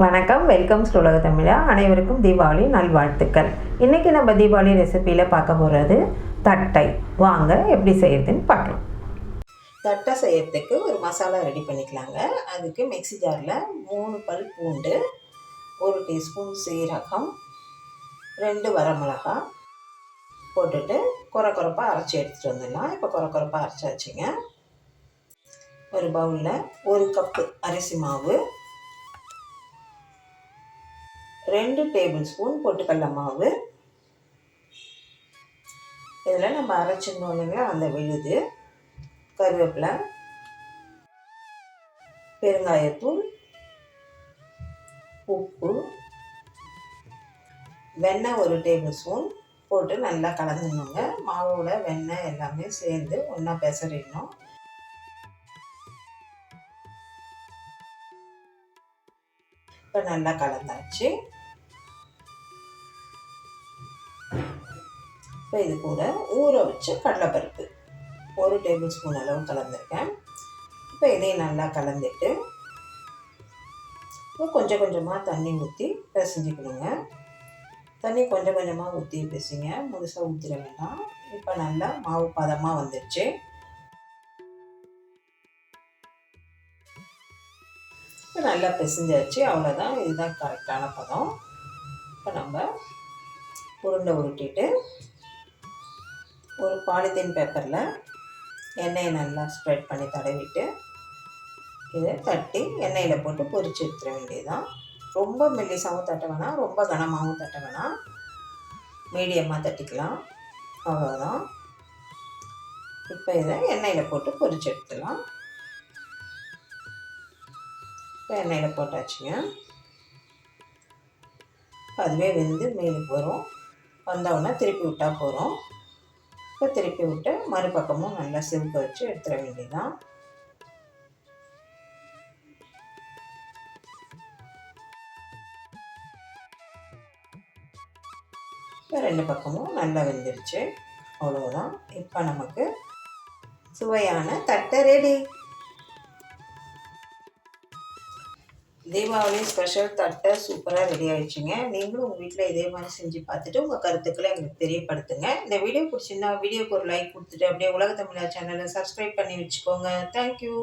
வணக்கம் welcome to உலக தமிழா. அனைவருக்கும் தீபாவளி நல்வாழ்த்துக்கள். இன்றைக்கி நம்ம தீபாவளி ரெசிப்பியில் பார்க்க போகிறது தட்டை. வாங்க எப்படி செய்யறதுன்னு பார்க்கலாம். தட்டை செய்யறதுக்கு ஒரு மசாலா ரெடி பண்ணிக்கலாங்க. அதுக்கு மிக்ஸி ஜாரில் மூணு பல் பூண்டு ஒரு டீஸ்பூன் சீரகம் ரெண்டு வரமிளகா போட்டுட்டு குறை குறைப்பாக அரைச்சி எடுத்துகிட்டு வந்துடலாம். இப்போ குறை குறைப்பாக அரைச்சாச்சுங்க. ஒரு பவுலில் ஒரு கப்பு அரிசி மாவு ரெண்டு டேபிள் ஸ்பூன் பொட்டுக்கடல மாவு. இதில் நம்ம அரைச்சிருந்தோம் இல்லைங்களா அந்த விழுது. கருவேப்பிலை பெருங்காயத்தூள் உப்பு வெண்ணெய் ஒரு டேபிள் ஸ்பூன் போட்டு நல்லா கலந்துடணுங்க மாவோட வெண்ணெய் எல்லாமே சேர்ந்து ஒன்றா பெசரிடணும் இப்போ நல்லா கலந்தாச்சு. இப்போ இது கூட ஊற வச்ச கடலைப்பருப்பு. ஒரு டேபிள் ஸ்பூன் அளவு கலந்துருக்கேன். இப்போ இதையும் நல்லா கலந்துட்டு இப்போ கொஞ்சம் கொஞ்சமாக தண்ணி ஊற்றி பிசைஞ்சிக்கணுங்க தண்ணி கொஞ்சம் கொஞ்சமாக ஊற்றி பிசைங்க. முழுசாக ஊற்றிட வேண்டாம். இப்போ நல்லா மாவு பதமாக வந்துடுச்சு இப்போ நல்லா பிசைஞ்சாச்சு. அவ்வளோதான் இதுதான் கரெக்டான பதம். இப்போ நம்ம உருண்டை உருட்டிட்டு ஒரு பாலித்தீன் பேப்பரில் எண்ணெயை நல்லா ஸ்ப்ரெட் பண்ணி தடவிட்டு இதை தட்டி எண்ணெயில் போட்டு பொரிச்சு எடுத்துட வேண்டியதுதான். ரொம்ப மெல்லிசாகவும் தட்ட வேணாம் ரொம்ப கனமாகவும் தட்ட வேணாம். மீடியமாக தட்டிக்கலாம். அவ்வளோதான் இப்போ இதை எண்ணெயில் போட்டு பொரிச்சு எடுத்துக்கலாம் இப்போ எண்ணெயில் போட்டாச்சுங்க. அதுவே வெந்து மேலுக்கு வரும். வந்தவுடனே திருப்பி விட்டால் போகிறோம் இப்போ திருப்பி விட்டு மறுபக்கமும் நல்லா சிவக்க வச்சு எடுத்துட வேண்டியதுதான். இப்போ ரெண்டு பக்கமும் நல்லா வெந்துருச்சு. அவ்வளோதான் இப்போ நமக்கு சுவையான தட்டை ரெடி தீபாவளி ஸ்பெஷல் தட்டை சூப்பராக ரெடி ஆயிடுச்சுங்க. நீங்களும் உங்கள் வீட்டில் இதே மாதிரி செஞ்சு பார்த்துட்டு உங்கள் கருத்துக்களை எங்களுக்கு தெரியப்படுத்துங்க. இந்த வீடியோ பிடிச்சிருந்தா வீடியோக்கு ஒரு லைக் கொடுத்துட்டு அப்படியே உலக தமிழா சேனலை சப்ஸ்கிரைப் பண்ணி வச்சுக்கோங்க. தேங்க்யூ